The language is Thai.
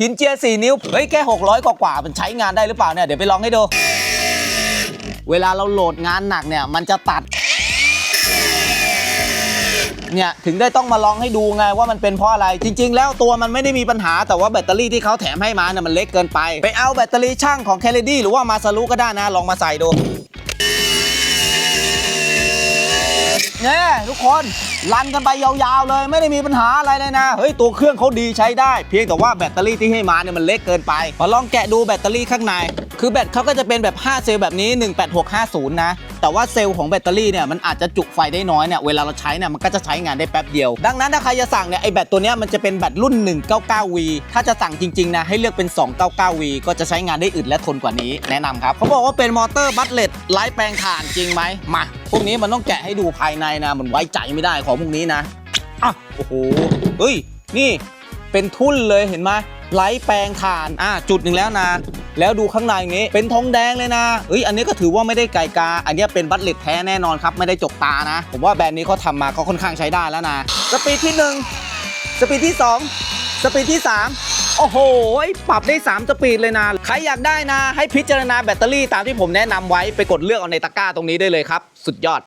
หินเจีย4นิ้ว เฮ้ย แค่600 กว่ากว่ามันใช้งานได้หรือเปล่าเนี่ย เดี๋ยวไปลองให้ดู เวลาเราโหลดงานหนักเนี่ย มันจะตัด เนี่ย ถึงได้ต้องมาลองให้ดูไงว่ามันเป็นเพราะอะไร จริง ๆ แล้วตัวมันไม่ได้มีปัญหา แต่ว่าแบตเตอรี่ที่เขาแถมให้มาเนี่ยมันเล็กเกินไป ไปเอาแบตเตอรี่ช่างของแคลดี้หรือว่ามาซารุก็ได้นะ ลองมาใส่ดู ทุกคนลันกันไปยาวๆเลย ไม่ได้มีปัญหาอะไรเลยนะเฮ้ยตัวเครื่องเขาดีใช้ได้ เพียงแต่ว่าแบตเตอรี่ที่ให้มาเนี่ยมันเล็กเกินไปมาลองแกะดูแบตเตอรี่ข้างใน คือแบตเขาก็จะเป็นแบบ5เซลล์แบบนี้ 18650 นะ แต่ว่าเซลล์ของแบตเตอรี่เนี่ยมันอาจจะจุไฟได้น้อยเนี่ยเวลาเราใช้เนี่ยมันก็จะใช้งานได้แป๊บเดียว ดังนั้นถ้าใครจะสั่งเนี่ยไอแบตตัวเนี้ยมันจะเป็นแบตรุ่น 199V ถ้าจะสั่งจริงๆนะให้เลือกเป็น 299V ก็จะใช้งานได้อึดและทนกว่านี้แนะนำครับเขาบอกว่าเป็นมอเตอร์บัตเลตไร้แปลงถ่านจริงไหมมาพวกนี้มันต้องแกะให้ดูภายในนะมันไว้ใจไม่ได้ของพวกนี้นะอะโอ้โหเฮ้ยนี่ เป็นทุ่นเลยเห็นไหมไร้แปลงถ่านอะจุดหนึ่งแล้วนะ แล้วดูข้างในนี้เป็นทองแดงเลยนะเอ้ยอันนี้ก็ถือว่าไม่ได้ไก่กา อันนี้เป็นบัตเลตแท้แน่นอนครับ ไม่ได้จกตานะ ผมว่าแบรนด์นี้เขาทำมาเขาค่อนข้างใช้ได้แล้วนะสปีดที่ 1 สปีดที่ 2 สปีดที่ 3 โอ้โห ปรับได้ 3 สปีดเลยนะ ใครอยากได้นะ ให้พิจารณาแบตเตอรี่ตามที่ผมแนะนำไว้ไปกดเลือกเอาในตะกร้าตรงนี้ได้เลยครับ สุดยอด